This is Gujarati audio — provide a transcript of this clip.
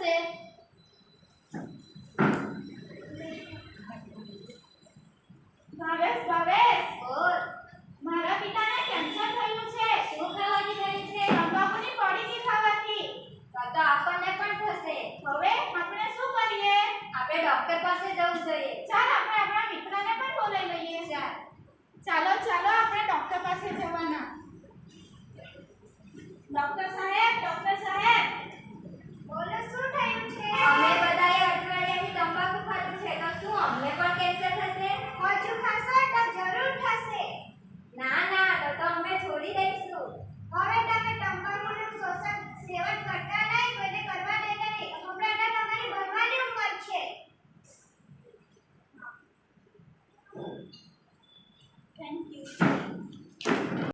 થશે? ભાવેશ ભાવેશ? મારા પિતાને કેન્સર થયું છે. શું ખાવાથી થયું છે? તંબાકુની પડીકી ખાવાથી. તો તો આપણને પણ થશે. હવે આપણે શું કરીએ? આપણે ડોક્ટર પાસે જવું જોઈએ. ચાલ આપણે આપણા મિત્રને પણ બોલાવી લઈએ. ચાલ. ચાલો ચાલો આપણે ડોક્ટર પાસે જવાના. ડોક્ટર સાહેબ